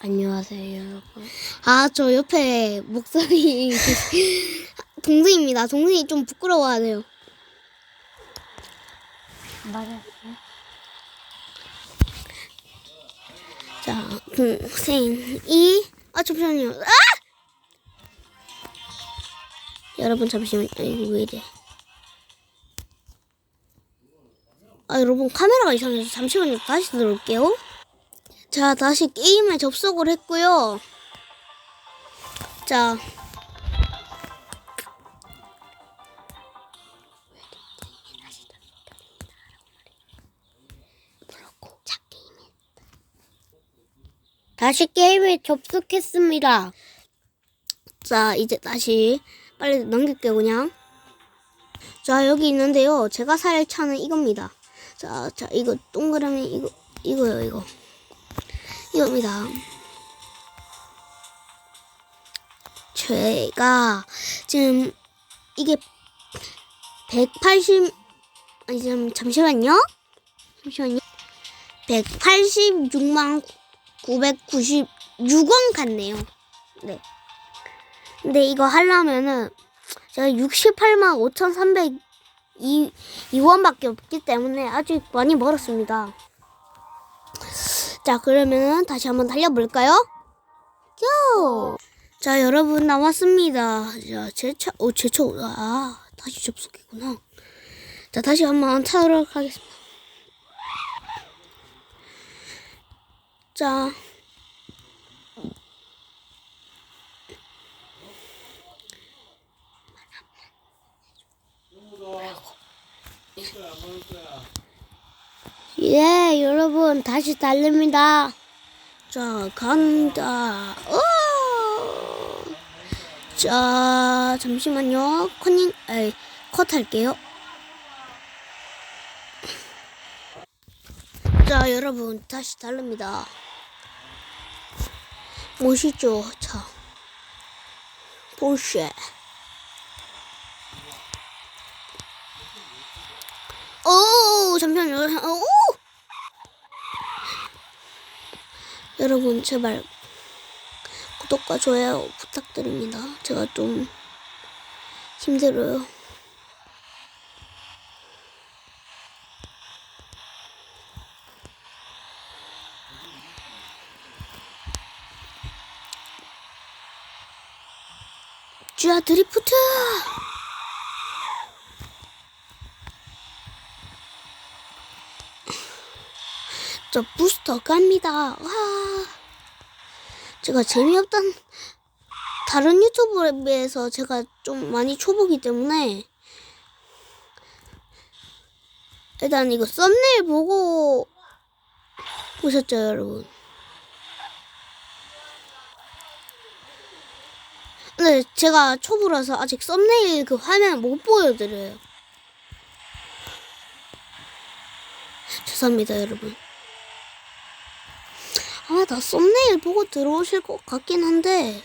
안녕하세요, 여러분. 아, 저 옆에 목소리 동생입니다. 동생이 좀 부끄러워하네요. 맞아요. 자, 동생이 아 잠시만요. 아! 여러분 잠시만요. 아, 이거 왜 이래? 아 여러분 카메라가 이상해서 잠시만요. 다시 들어올게요. 자 다시 게임에 접속을 했고요. 자. 다시 게임에 접속했습니다. 자, 이제 다시 빨리 넘길게요, 그냥. 자, 여기 있는데요. 제가 살 차는 이겁니다. 자, 자, 이거 동그라미, 이거, 이거요, 이거. 이겁니다. 제가 지금 이게 180, 아니, 잠, 잠시만요. 잠시만요. 186만 996원 같네요. 네. 근데 이거 하려면은 제가 68만 5,302원밖에 없기 때문에 아직 많이 멀었습니다. 자, 그러면은 다시 한번 달려볼까요? 요! 자, 여러분 나왔습니다. 자, 제 차, 어, 제 차, 아, 다시 접속이구나. 자, 다시 한번 타도록 하겠습니다. 자, 예, 여러분 다시 달립니다. 자, 간다. 오! 자, 잠시만요. 커닝, 에이, 컷 할게요. 자, 여러분 다시 달립니다. 멋있죠? 자, 포르쉐. 오, 잠시만요. 오! 여러분, 제발 구독과 좋아요 부탁드립니다. 제가 좀 힘들어요. 쥐야 드리프트! 저 부스터 갑니다. 와. 제가 재미없던 다른 유튜브에 비해서 제가 좀 많이 초보기 때문에 일단 이거 썸네일 보고 보셨죠, 여러분? 근데 제가 초보라서 아직 썸네일 그 화면 못 보여드려요. 죄송합니다, 여러분. 아, 나 썸네일 보고 들어오실 것 같긴 한데.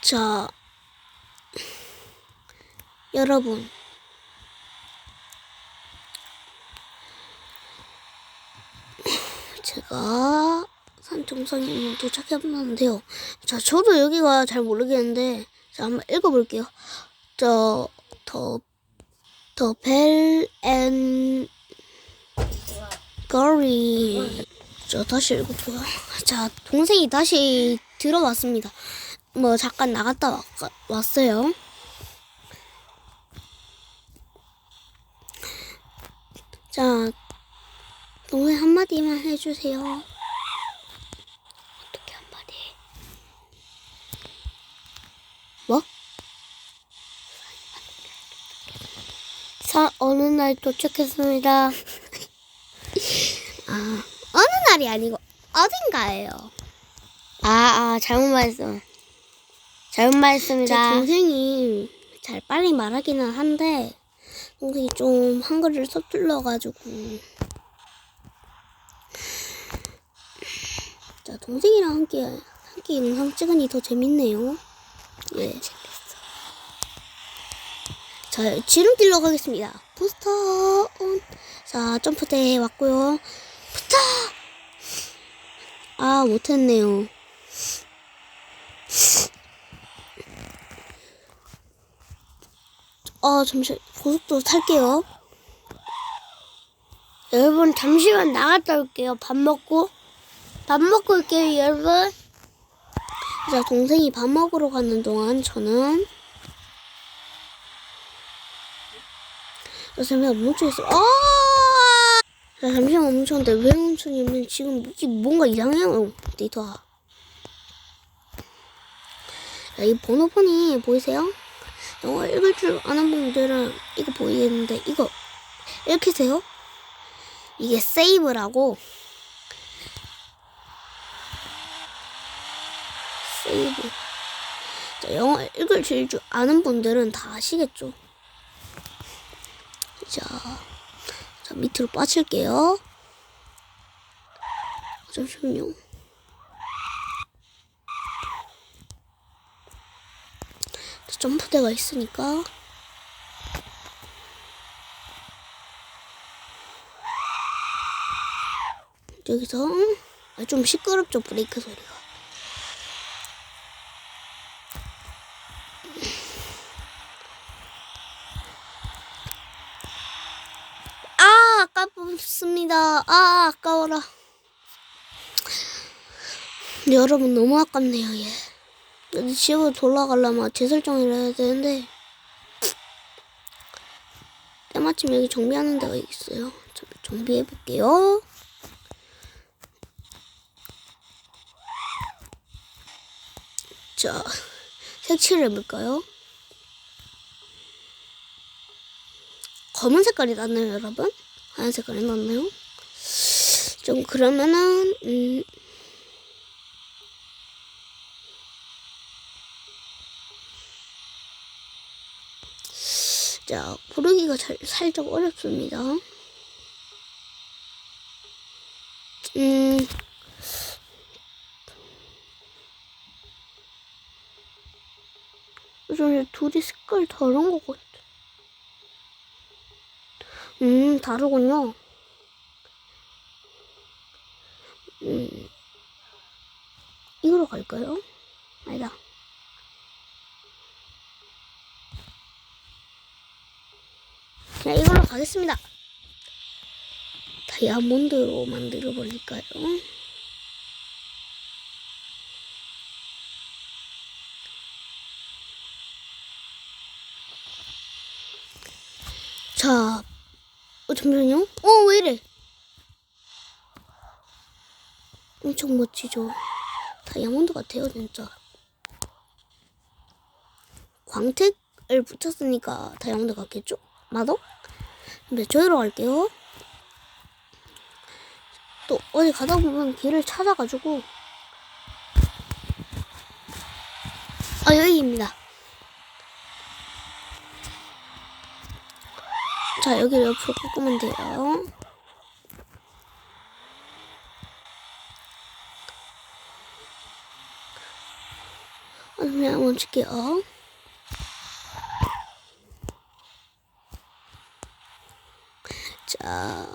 자, 여러분. 제가 산정상에 도착했는데요. 자, 저도 여기가 잘 모르겠는데, 자, 한번 읽어볼게요. 벨, 앤, 거리. 저, 다시 읽어볼게요. 자, 동생이 다시 들어왔습니다. 뭐, 잠깐 나갔다 왔, 왔어요. 자, 동생 한마디만 해주세요. 어떻게 한마디? 뭐? 사, 어느 날 도착했습니다. 아, 어느 날이 아니고, 어딘가예요. 아, 아, 잘못 말했어. 잘못 제 말했습니다. 동생이 잘 빨리 말하기는 한데, 동생이 좀 한글을 서툴러가지고. 자, 동생이랑 함께, 함께 영상 찍으니 더 재밌네요. 예. 자, 지름길로 가겠습니다. 부스터 온. 자, 점프대 왔고요. 부스터! 아, 못했네요. 아, 잠시 고속도로 탈게요. 여러분 잠시만 나갔다 올게요. 밥 먹고 밥 먹고 올게요, 여러분. 자, 동생이 밥 먹으러 가는 동안 저는 자, 잠시만 멈춰있어. 아! 자, 잠시만 멈췄는데 왜 멈췄냐면 지금 뭔가 이상해요. 데이터가. 자, 이 번호판이 보이세요? 영어 읽을 줄 아는 분들은 이거 보이겠는데 이거 읽히세요? 이게 세이브라고 세이브. 자, 영어 읽을 줄 아는 분들은 다 아시겠죠? 자, 자 밑으로 빠질게요. 잠시만요. 자, 점프대가 있으니까. 여기서 아, 좀 시끄럽죠 브레이크 소리가. 아, 아깝습니다. 아, 아까워라. 여러분, 너무 아깝네요, 얘. 집으로 돌아가려면 재설정을 해야 되는데, 때마침 여기 정비하는 데가 있어요. 자, 정비해볼게요. 자, 색칠을 해볼까요? 검은 색깔이 났나요, 여러분? 하얀 색깔이 났나요? 좀 그러면은 음. 자, 고르기가 잘, 살짝 어렵습니다. 음. 좀 둘이 색깔 다른 것 같아. 음, 다르군요. 음, 이거로 갈까요? 아니다. 그냥 이걸로 가겠습니다. 다이아몬드로 만들어 버릴까요? 자, 어, 잠시만요. 어, 왜 이래? 엄청 멋지죠? 다이아몬드 같아요, 진짜. 광택을 붙였으니까 다이아몬드 같겠죠? 마도? 근데 저기로 갈게요. 또 어디 가다 보면 길을 찾아가지고 아 여기입니다. 자 여기를 옆으로 꺾으면 돼요. 아, 그냥 멈출게요. 자,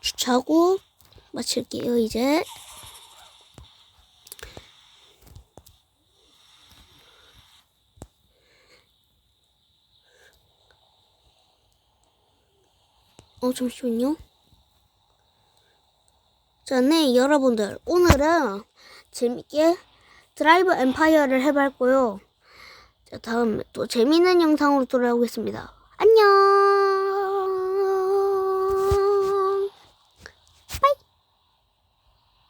주차하고 마칠게요, 이제. 어, 잠시만요. 자, 네, 여러분들. 오늘은 재밌게 드라이브 엠파이어를 해봤고요. 자, 다음에 또 재밌는 영상으로 돌아오겠습니다. 안녕!